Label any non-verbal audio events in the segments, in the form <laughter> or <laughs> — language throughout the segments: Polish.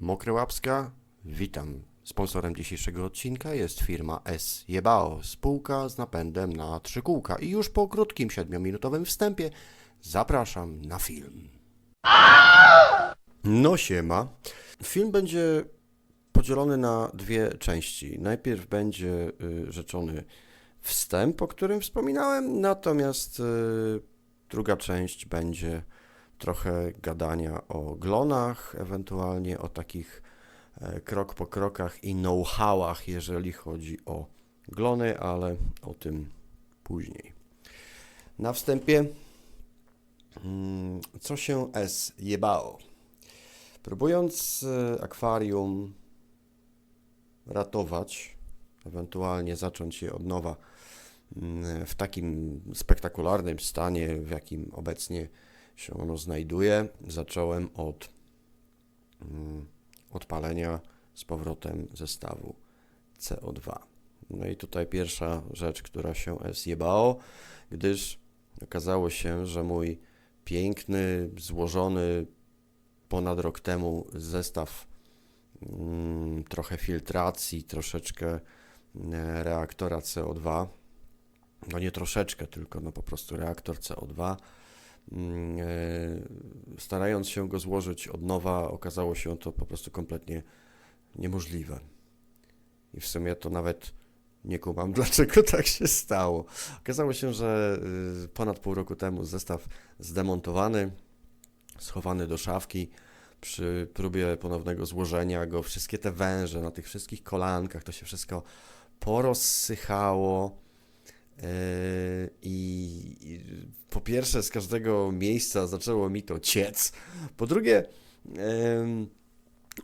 Mokre Łapska, witam. Sponsorem dzisiejszego odcinka jest firma S. Jebao, spółka z napędem na trzy kółka. I już po krótkim, 7-minutowym wstępie zapraszam na film. No siema. Film będzie podzielony na dwie części. Najpierw będzie y, rzeczony wstęp, o którym wspominałem, natomiast y, druga część będzie trochę gadania o glonach, ewentualnie o takich e, krok po krokach i know-howach, jeżeli chodzi o glony, ale o tym później. Na wstępie, mm, co się S jebało? Próbując e, akwarium ratować, ewentualnie zacząć je od nowa mm, w takim spektakularnym stanie, w jakim obecnie się ono znajduje, zacząłem od mm, odpalenia z powrotem zestawu CO2. No i tutaj pierwsza rzecz, która się zjebało, gdyż okazało się, że mój piękny, złożony ponad rok temu zestaw mm, trochę filtracji, troszeczkę e, reaktora CO2, no nie troszeczkę, tylko no po prostu reaktor CO2, mm, e, starając się go złożyć od nowa, okazało się to po prostu kompletnie niemożliwe. I w sumie to nawet nie kumam, <laughs> dlaczego tak się stało. Okazało się, że y, ponad pół roku temu zestaw zdemontowany, schowany do szafki, przy próbie ponownego złożenia go, wszystkie te węże na tych wszystkich kolankach, to się wszystko porozsychało. Yy, I, po pierwsze, z każdego miejsca zaczęło mi to ciec. Po drugie, em,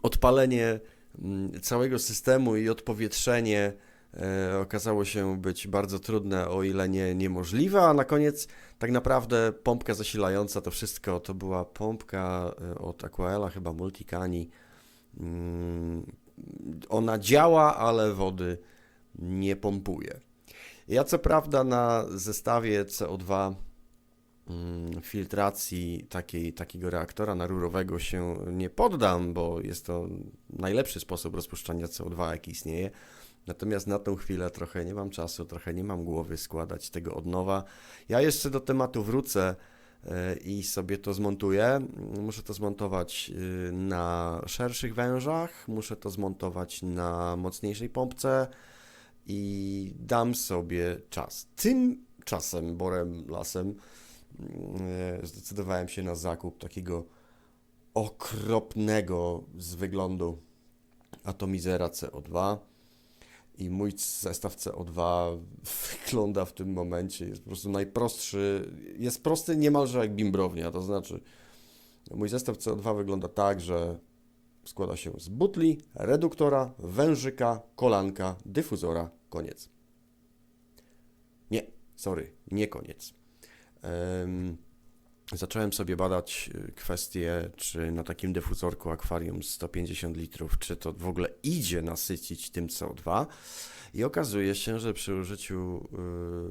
odpalenie mm, całego systemu i odpowietrzenie e, okazało się być bardzo trudne, o ile nie niemożliwe, a na koniec tak naprawdę pompka zasilająca to wszystko to była pompka od Aquaela, chyba Multicani. Mm, Ona działa, ale wody nie pompuje. Ja co prawda na zestawie CO2 mm, filtracji takiej, takiego reaktora narurowego się nie poddam, bo jest to najlepszy sposób rozpuszczania CO2, jaki istnieje. Natomiast na tą chwilę trochę nie mam czasu, trochę nie mam głowy składać tego od nowa. Ja jeszcze do tematu wrócę e, i sobie to zmontuję. Muszę to zmontować y, na szerszych wężach, muszę to zmontować na mocniejszej pompce i dam sobie czas. Tymczasem, borem lasem, e, zdecydowałem się na zakup takiego okropnego z wyglądu atomizera CO2 i mój zestaw CO2 <laughs> wygląda w tym momencie, jest po prostu najprostszy, jest prosty niemalże jak bimbrownia, to znaczy mój zestaw CO2 wygląda tak, że składa się z butli, reduktora, wężyka, kolanka, dyfuzora, koniec. Nie, sorry, nie koniec. Em, zacząłem sobie badać y, kwestię, czy na takim dyfuzorku akwarium 150 litrów, czy to w ogóle idzie nasycić tym CO2. I okazuje się, że przy użyciu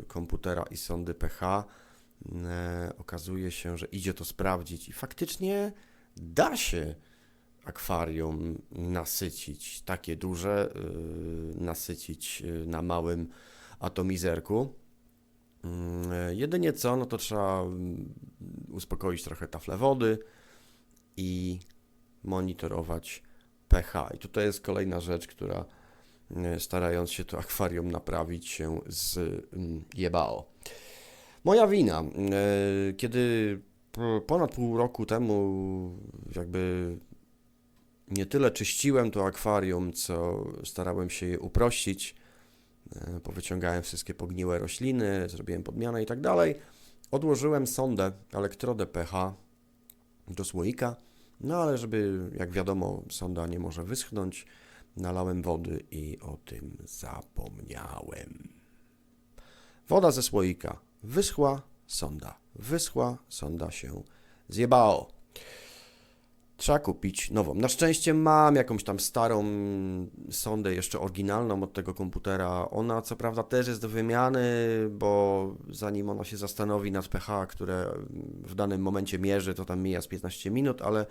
y, komputera i sondy pH y, okazuje się, że idzie to sprawdzić i faktycznie da się akwarium nasycić, takie duże, y, nasycić y, na małym atomizerku. Y, Jedynie co, no to trzeba mm, uspokoić trochę taflę wody i monitorować pH. I tutaj jest kolejna rzecz, która starając się to akwarium naprawić się z mm, jebało. Moja wina. Kiedy ponad pół roku temu jakby nie tyle czyściłem to akwarium, co starałem się je uprościć. E, Powyciągałem wszystkie pogniłe rośliny, zrobiłem podmianę i tak dalej. Odłożyłem sondę, elektrodę pH do słoika, no ale żeby, jak wiadomo, sonda nie może wyschnąć, nalałem wody i o tym zapomniałem. Woda ze słoika wyschła, sonda wyschła, sonda się zjebało. Trzeba kupić nową. Na szczęście mam jakąś tam starą sondę, jeszcze oryginalną od tego komputera. Ona co prawda też jest do wymiany, bo zanim ona się zastanowi nad pH, które w danym momencie mierzy, to tam mija z 15 minut, ale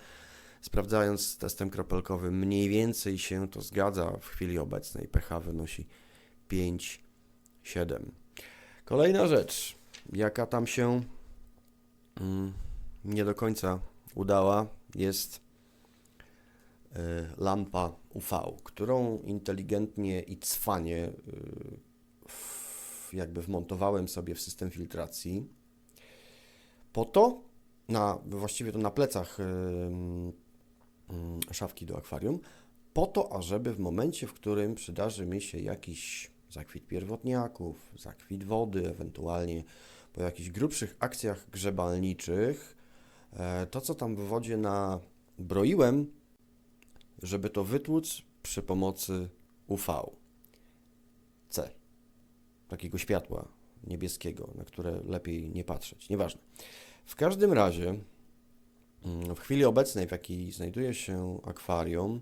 sprawdzając testem kropelkowym, mniej więcej się to zgadza. W chwili obecnej pH wynosi 5,7. Kolejna rzecz, jaka tam się mm, nie do końca udała, jest y, lampa UV, którą inteligentnie i cwanie w, jakby wmontowałem sobie w system filtracji. Po to, na, właściwie to na plecach y, y, szafki do akwarium, po to, ażeby w momencie, w którym przydarzy mi się jakiś zakwit pierwotniaków, zakwit wody, ewentualnie po jakichś grubszych akcjach grzebalniczych, e, to co tam w wodzie nabroiłem, żeby to wytłuc przy pomocy UV. C. Takiego światła niebieskiego, na które lepiej nie patrzeć. Nieważne. W każdym razie, mm, w chwili obecnej, w jakiej znajduje się akwarium,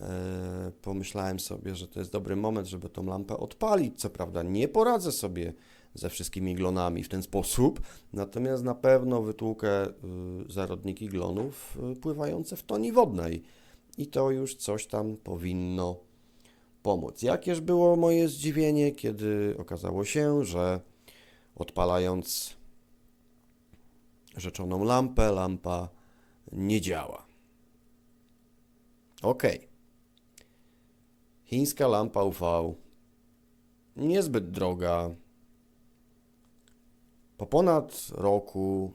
e, pomyślałem sobie, że to jest dobry moment, żeby tą lampę odpalić. Co prawda, nie poradzę sobie ze wszystkimi glonami w ten sposób, natomiast na pewno wytłukę y, zarodniki glonów y, pływające w toni wodnej i to już coś tam powinno pomóc. Jakież było moje zdziwienie, kiedy okazało się, że odpalając rzeczoną lampę, lampa nie działa. Ok. Chińska lampa UV niezbyt droga. Po ponad roku.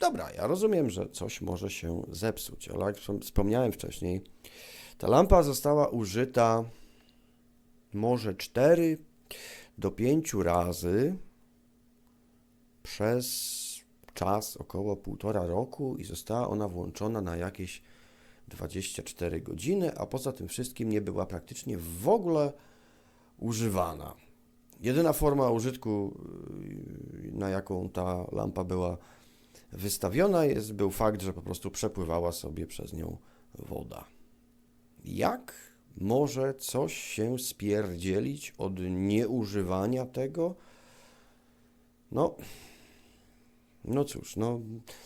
Dobra, ja rozumiem, że coś może się zepsuć, ale jak wspom- wspomniałem wcześniej, ta lampa została użyta może 4 do 5 razy przez czas około półtora roku i została ona włączona na jakieś 24 godziny, a poza tym wszystkim nie była praktycznie w ogóle używana. Jedyna forma użytku, yy, na jaką ta lampa była wystawiona, jest, był fakt, że po prostu przepływała sobie przez nią woda. Jak może coś się spierdzielić od nieużywania tego? No, no cóż, no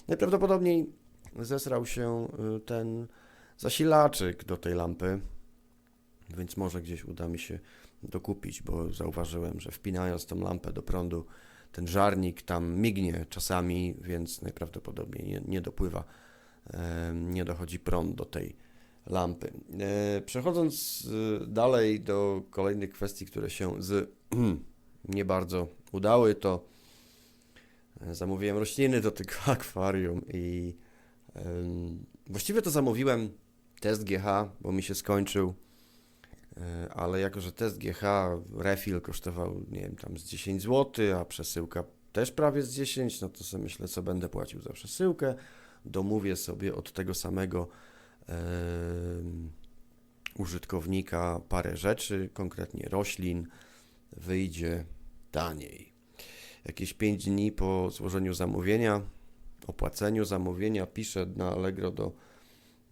najprawdopodobniej zesrał się y, ten zasilaczyk do tej lampy, więc może gdzieś uda mi się dokupić, bo zauważyłem, że wpinając tą lampę do prądu, ten żarnik tam mignie czasami, więc najprawdopodobniej nie, nie dopływa, e, nie dochodzi prąd do tej lampy. E, Przechodząc y, dalej do kolejnych kwestii, które się z <clears throat> nie bardzo udały, to e, zamówiłem rośliny do tego <laughs> akwarium i właściwie to zamówiłem test GH, bo mi się skończył, e, ale jako, że test GH refill kosztował, nie wiem, tam z 10 zł, a przesyłka też prawie z 10, no to sobie myślę, co będę płacił za przesyłkę. Domówię sobie od tego samego użytkownika parę rzeczy, konkretnie roślin, wyjdzie taniej. Jakieś 5 dni po złożeniu zamówienia, opłaceniu zamówienia, piszę na Allegro do,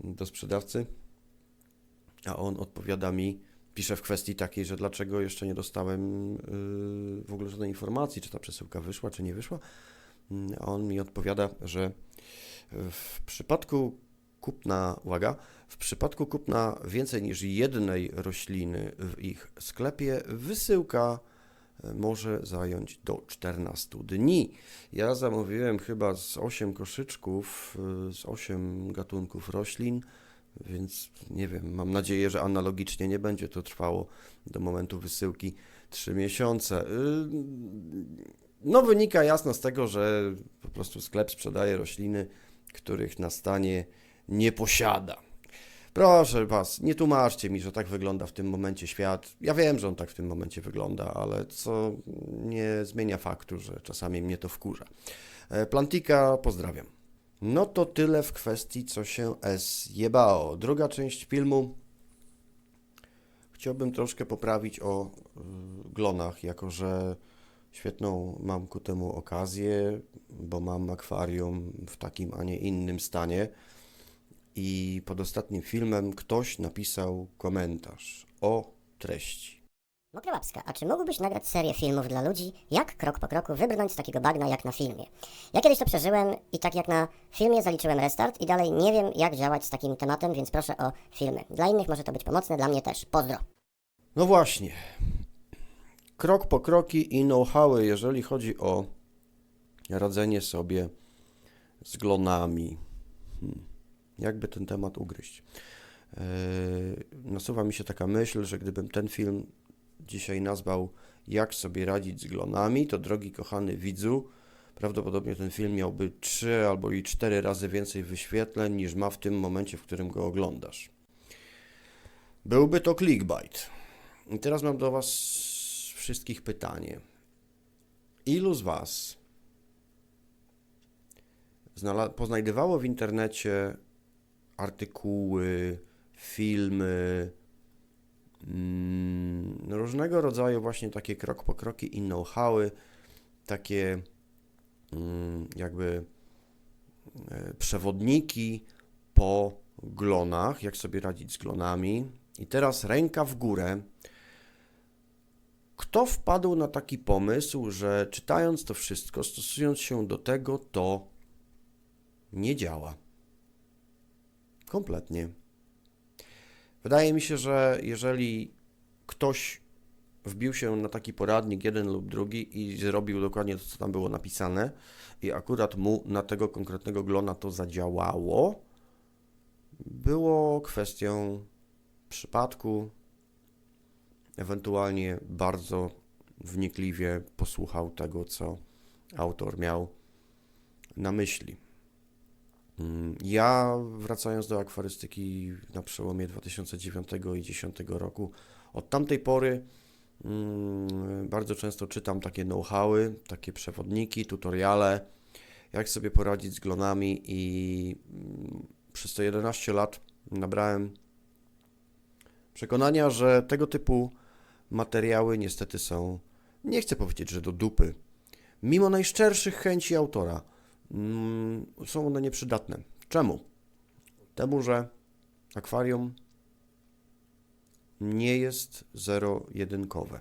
do sprzedawcy, a on odpowiada mi, pisze w kwestii takiej, że dlaczego jeszcze nie dostałem yy, w ogóle żadnej informacji, czy ta przesyłka wyszła, czy nie wyszła. Mm, A on mi odpowiada, że w przypadku kupna, uwaga, w przypadku kupna więcej niż jednej rośliny w ich sklepie, wysyłka e, może zająć do 14 dni. Ja zamówiłem chyba z 8 koszyczków, y, z 8 gatunków roślin, więc nie wiem, mam nadzieję, że analogicznie nie będzie to trwało do momentu wysyłki 3 miesiące. Y, No, wynika jasno z tego, że po prostu sklep sprzedaje rośliny, których na stanie nie posiada. Proszę Was, nie tłumaczcie mi, że tak wygląda w tym momencie świat. Ja wiem, że on tak w tym momencie wygląda, ale co nie zmienia faktu, że czasami mnie to wkurza. E, Plantika, pozdrawiam. No to tyle w kwestii, co się S jebało. Druga część filmu. Chciałbym troszkę poprawić o y, glonach, jako że świetną mam ku temu okazję, bo mam akwarium w takim, a nie innym stanie. I pod ostatnim filmem ktoś napisał komentarz o treści. Mokra Łapska, a czy mógłbyś nagrać serię filmów dla ludzi, jak krok po kroku wybrnąć z takiego bagna jak na filmie? Ja kiedyś to przeżyłem i tak jak na filmie zaliczyłem restart i dalej nie wiem jak działać z takim tematem, więc proszę o filmy. Dla innych może to być pomocne, dla mnie też. Pozdro. No właśnie. Krok po kroki i know-howy, jeżeli chodzi o radzenie sobie z glonami. Hmm. Jakby ten temat ugryźć? Yy, nasuwa mi się taka myśl, że gdybym ten film dzisiaj nazwał Jak sobie radzić z glonami, to drogi kochany widzu, prawdopodobnie ten film miałby 3 albo i 4 razy więcej wyświetleń niż ma w tym momencie, w którym go oglądasz. Byłby to clickbait. I teraz mam do Was wszystkich pytanie. Ilu z Was poznajdywało w internecie artykuły, filmy, różnego rodzaju właśnie takie krok po kroki i know-howy, takie mm, jakby e, przewodniki po glonach, jak sobie radzić z glonami. I teraz ręka w górę. Kto wpadł na taki pomysł, że czytając to wszystko, stosując się do tego, to nie działa? Kompletnie. Wydaje mi się, że jeżeli ktoś wbił się na taki poradnik, jeden lub drugi, i zrobił dokładnie to, co tam było napisane, i akurat mu na tego konkretnego glona to zadziałało, było kwestią przypadku, ewentualnie bardzo wnikliwie posłuchał tego, co autor miał na myśli. Mm, Ja, wracając do akwarystyki na przełomie 2009 i 2010 roku, od tamtej pory mm, bardzo często czytam takie know-howy, takie przewodniki, tutoriale, jak sobie poradzić z glonami i mm, przez te 11 lat nabrałem przekonania, że tego typu materiały niestety są, nie chcę powiedzieć, że do dupy. Mimo najszczerszych chęci autora, są one nieprzydatne. Czemu? Temu, że akwarium nie jest zero-jedynkowe.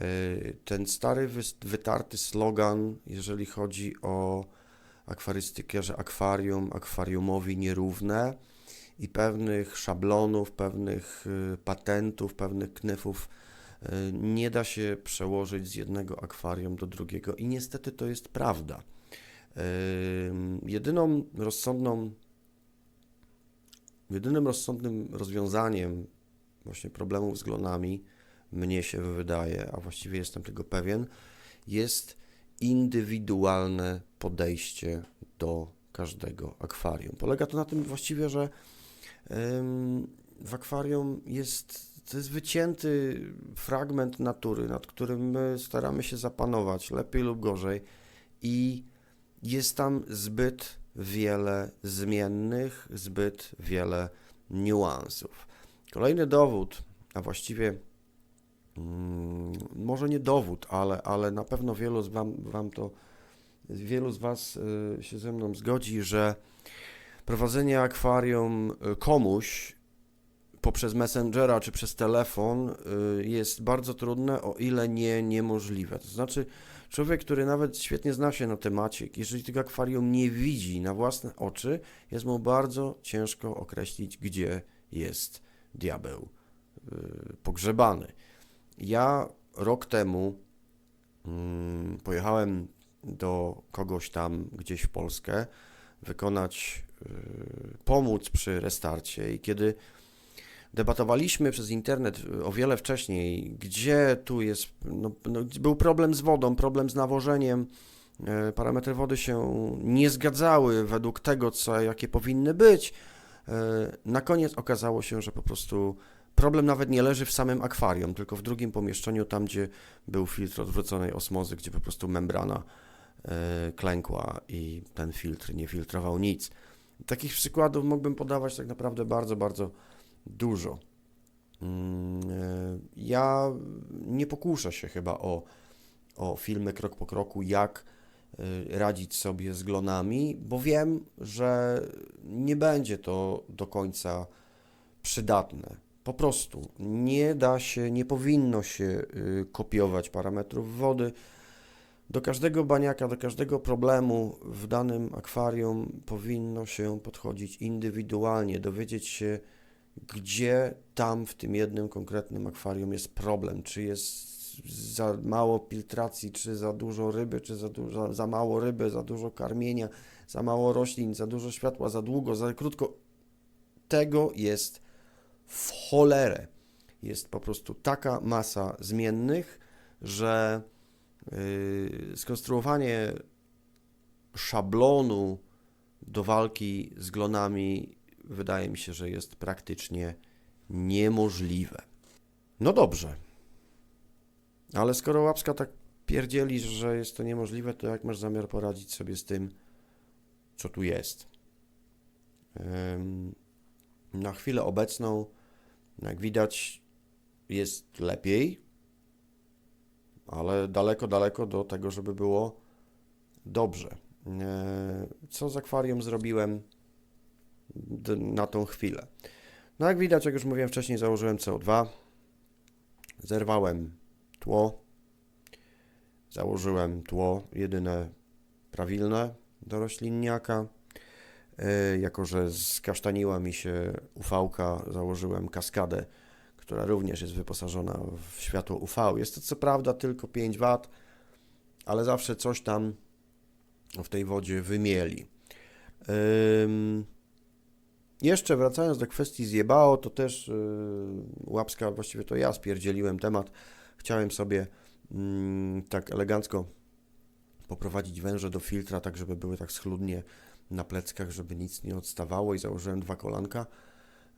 Yy, Ten stary, wytarty slogan, jeżeli chodzi o akwarystykę, że akwarium, akwariumowi nierówne i pewnych szablonów, pewnych y, patentów, pewnych knyfów y, nie da się przełożyć z jednego akwarium do drugiego i niestety to jest prawda. Jedyną rozsądną, jedynym rozsądnym rozwiązaniem właśnie problemów z glonami, mnie się wydaje, a właściwie jestem tego pewien, jest indywidualne podejście do każdego akwarium. Polega to na tym właściwie, że w akwarium jest, to jest wycięty fragment natury, nad którym my staramy się zapanować, lepiej lub gorzej, i jest tam zbyt wiele zmiennych, zbyt wiele niuansów. Kolejny dowód, a właściwie mm, może nie dowód, ale, ale na pewno wielu z wam, wam to, wielu z Was y, się ze mną zgodzi, że prowadzenie akwarium y, komuś poprzez Messengera czy przez telefon y, jest bardzo trudne, o ile nie niemożliwe. To znaczy, człowiek, który nawet świetnie zna się na temacie, jeżeli tego akwarium nie widzi na własne oczy, jest mu bardzo ciężko określić, gdzie jest diabeł y, pogrzebany. Ja rok temu mm, pojechałem do kogoś tam gdzieś w Polskę wykonać, y, pomóc przy restarcie i kiedy debatowaliśmy przez internet y, o wiele wcześniej, gdzie tu jest, no, no, był problem z wodą, problem z nawożeniem, e, parametry wody się nie zgadzały według tego, co, jakie powinny być. E, Na koniec okazało się, że po prostu problem nawet nie leży w samym akwarium, tylko w drugim pomieszczeniu, tam gdzie był filtr odwróconej osmozy, gdzie po prostu membrana e, klękła i ten filtr nie filtrował nic. Takich przykładów mógłbym podawać tak naprawdę bardzo, bardzo dużo. Mm, e, Ja nie pokuszę się chyba o, o filmy krok po kroku, jak e, radzić sobie z glonami, bo wiem, że nie będzie to do końca przydatne. Po prostu nie da się, nie powinno się y, kopiować parametrów wody. Do każdego baniaka, do każdego problemu w danym akwarium powinno się podchodzić indywidualnie, dowiedzieć się, gdzie tam w tym jednym konkretnym akwarium jest problem, czy jest za mało filtracji, czy za dużo ryby, czy za, dużo, za mało ryby, za dużo karmienia, za mało roślin, za dużo światła, za długo, za krótko. Tego jest w cholerę. Jest po prostu taka masa zmiennych, że yy, skonstruowanie szablonu do walki z glonami wydaje mi się, że jest praktycznie niemożliwe. No dobrze. Ale skoro łapska tak pierdzieli, że jest to niemożliwe, to jak masz zamiar poradzić sobie z tym, co tu jest? Na chwilę obecną, jak widać, jest lepiej, ale daleko, daleko do tego, żeby było dobrze. E, Co z akwarium zrobiłem na tą chwilę? No jak widać, jak już mówiłem wcześniej, założyłem CO2, zerwałem tło, założyłem tło jedyne prawilne do roślinniaka. E, Jako, że skasztaniła mi się uvałka, założyłem kaskadę, która również jest wyposażona w światło UV. Jest to co prawda tylko 5 W, ale zawsze coś tam w tej wodzie wymieli. Ym, jeszcze wracając do kwestii zjebało, to też yy, łapska, właściwie to ja spierdzieliłem temat. Chciałem sobie mm, tak elegancko poprowadzić węże do filtra, tak żeby były tak schludnie na pleckach, żeby nic nie odstawało i założyłem dwa kolanka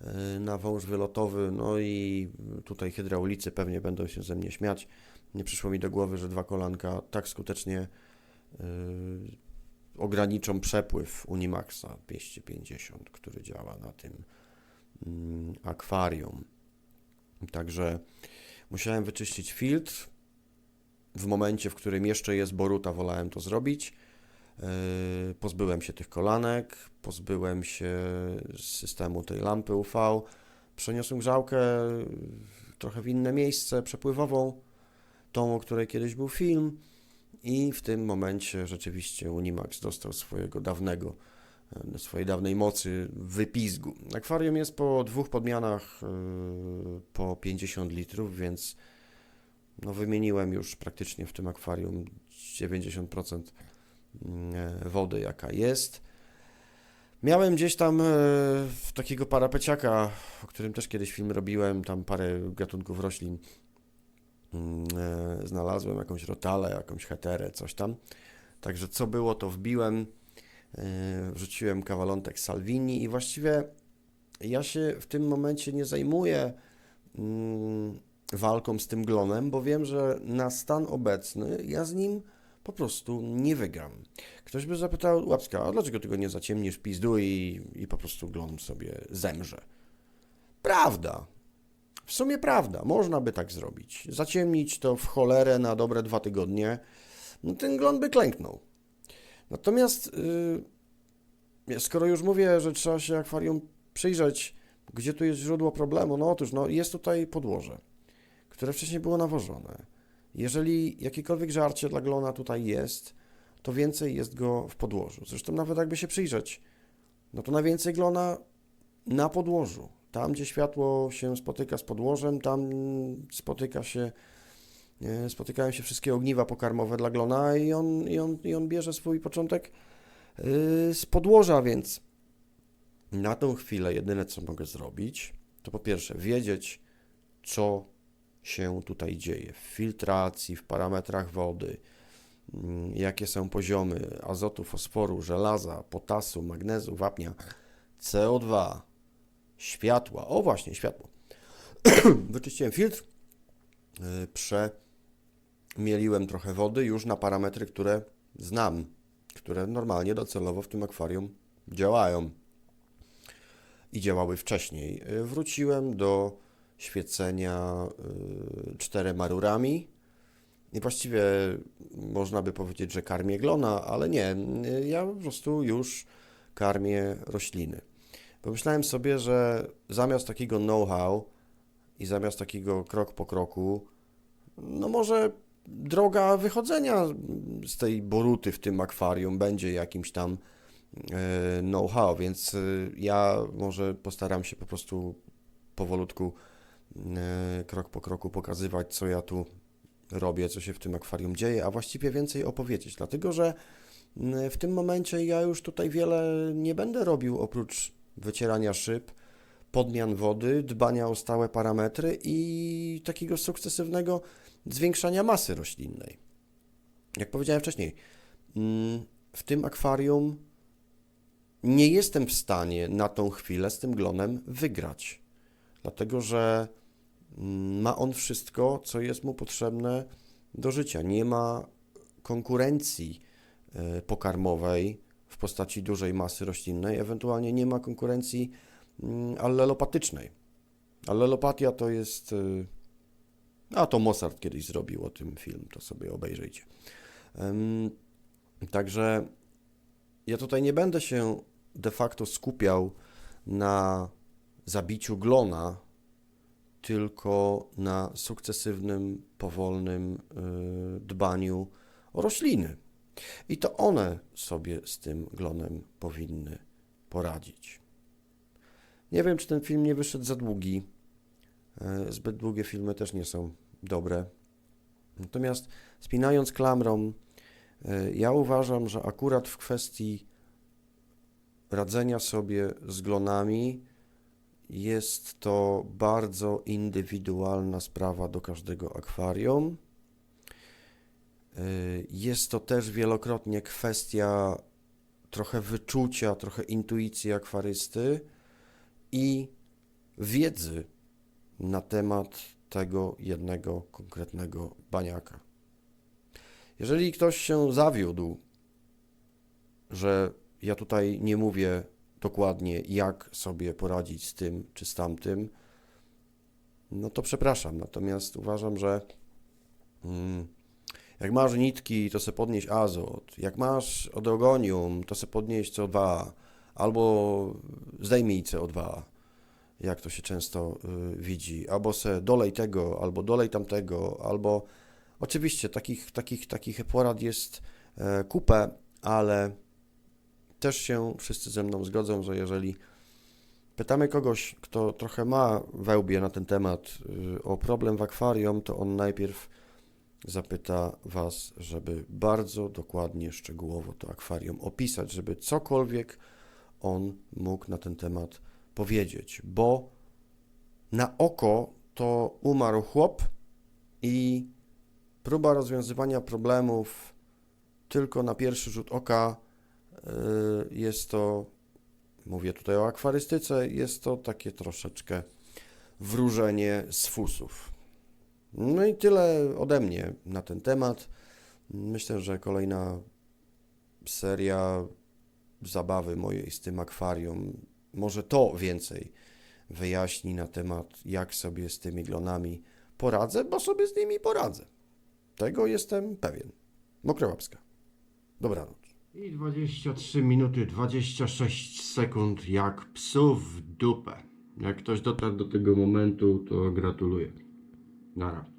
yy, na wąż wylotowy, no i tutaj hydraulicy pewnie będą się ze mnie śmiać. Nie przyszło mi do głowy, że dwa kolanka tak skutecznie yy, ograniczą przepływ Unimaxa 250, który działa na tym mm, akwarium. Także musiałem wyczyścić filtr. W momencie, w którym jeszcze jest Boruta, wolałem to zrobić. Yy, Pozbyłem się tych kolanek, pozbyłem się systemu tej lampy UV, przeniosłem grzałkę trochę w inne miejsce, przepływową, tą, o której kiedyś był film. I w tym momencie rzeczywiście Unimax dostał swojego dawnego, e, swojej dawnej mocy wypizgu. Akwarium jest po dwóch podmianach e, po 50 litrów, więc no wymieniłem już praktycznie w tym akwarium 90% mm, e, wody, jaka jest. Miałem gdzieś tam takiego parapeciaka, o którym też kiedyś film robiłem, tam parę gatunków roślin znalazłem jakąś rotalę, jakąś heterę, coś tam. Także co było, to wbiłem, e, wrzuciłem kawalątek Salvini i właściwie ja się w tym momencie nie zajmuję mm, walką z tym glonem, bo wiem, że na stan obecny ja z nim po prostu nie wygram. Ktoś by zapytał, Łapska, a dlaczego tego nie zaciemnisz pizdu i, i po prostu glon sobie zemrze? Prawda, w sumie prawda, można by tak zrobić. Zaciemnić to w cholerę na dobre dwa tygodnie, no ten glon by klęknął. Natomiast yy, skoro już mówię, że trzeba się akwarium przyjrzeć, gdzie tu jest źródło problemu, no otóż no, jest tutaj podłoże, które wcześniej było nawożone. Jeżeli jakiekolwiek żarcie dla glona tutaj jest, to więcej jest go w podłożu. Zresztą nawet jakby się przyjrzeć, no to najwięcej glona na podłożu. Tam, gdzie światło się spotyka z podłożem, tam spotyka się, spotykają się wszystkie ogniwa pokarmowe dla glona i on, i on, i on bierze swój początek e, z podłoża, więc na tą chwilę jedyne, co mogę zrobić, to po pierwsze wiedzieć, co się tutaj dzieje w filtracji, w parametrach wody, mm, jakie są poziomy azotu, fosforu, żelaza, potasu, magnezu, wapnia, CO2, światła. O właśnie, światło. <clears throat> Wyczyściłem filtr, yy, przemieliłem trochę wody już na parametry, które znam, które normalnie docelowo w tym akwarium działają i działały wcześniej. Yy, Wróciłem do świecenia yy, czterema rurami i właściwie można by powiedzieć, że karmię glona, ale nie, ja po prostu już karmię rośliny. Pomyślałem sobie, że zamiast takiego know-how i zamiast takiego krok po kroku, no może droga wychodzenia z tej boruty w tym akwarium będzie jakimś tam e, know-how, więc e, ja może postaram się po prostu powolutku, e, krok po kroku pokazywać, co ja tu robię, co się w tym akwarium dzieje, a właściwie więcej opowiedzieć, dlatego że w tym momencie ja już tutaj wiele nie będę robił oprócz wycierania szyb, podmian wody, dbania o stałe parametry i takiego sukcesywnego zwiększania masy roślinnej. Jak powiedziałem wcześniej, mm, w tym akwarium nie jestem w stanie na tą chwilę z tym glonem wygrać, dlatego że mm, ma on wszystko, co jest mu potrzebne do życia. Nie ma konkurencji e, pokarmowej w postaci dużej masy roślinnej, ewentualnie nie ma konkurencji mm, allelopatycznej. Allelopatia to jest. y, A to Mozart kiedyś zrobił o tym film, to sobie obejrzyjcie. Także ja tutaj nie będę się de facto skupiał na zabiciu glona, tylko na sukcesywnym, powolnym y, dbaniu o rośliny. I to one sobie z tym glonem powinny poradzić. Nie wiem, czy ten film nie wyszedł za długi. E, Zbyt długie filmy też nie są dobre. Natomiast spinając klamrą, e, ja uważam, że akurat w kwestii radzenia sobie z glonami jest to bardzo indywidualna sprawa do każdego akwarium. E, Jest to też wielokrotnie kwestia trochę wyczucia, trochę intuicji akwarysty i wiedzy na temat tego jednego konkretnego baniaka. Jeżeli ktoś się zawiódł, że ja tutaj nie mówię dokładnie, jak sobie poradzić z tym czy z tamtym, no to przepraszam. Natomiast uważam, że mm, jak masz nitki, to se podnieś azot. Jak masz odrogonium, to se podnieś CO2 albo zdejmij CO2, jak to się często y, widzi, albo se dolej tego, albo dolej tamtego, albo oczywiście takich, takich, takich porad jest e, kupę, ale też się wszyscy ze mną zgodzą, że jeżeli pytamy kogoś, kto trochę ma wełbie na ten temat y, o problem w akwarium, to on najpierw zapyta Was, żeby bardzo dokładnie, szczegółowo to akwarium opisać, żeby cokolwiek on mógł na ten temat powiedzieć, bo na oko to umarł chłop i próba rozwiązywania problemów tylko na pierwszy rzut oka y, jest to, mówię tutaj o akwarystyce, jest to takie troszeczkę wróżenie z fusów. No i tyle ode mnie na ten temat. Myślę, że kolejna seria zabawy mojej z tym akwarium, może to więcej wyjaśni na temat, jak sobie z tymi glonami poradzę, bo sobie z nimi poradzę. Tego jestem pewien. Mokrołapska. Dobranoc. I 23 minuty 26 sekund jak psu w dupę. Jak ktoś dotarł do tego momentu, to gratuluję. Ghana.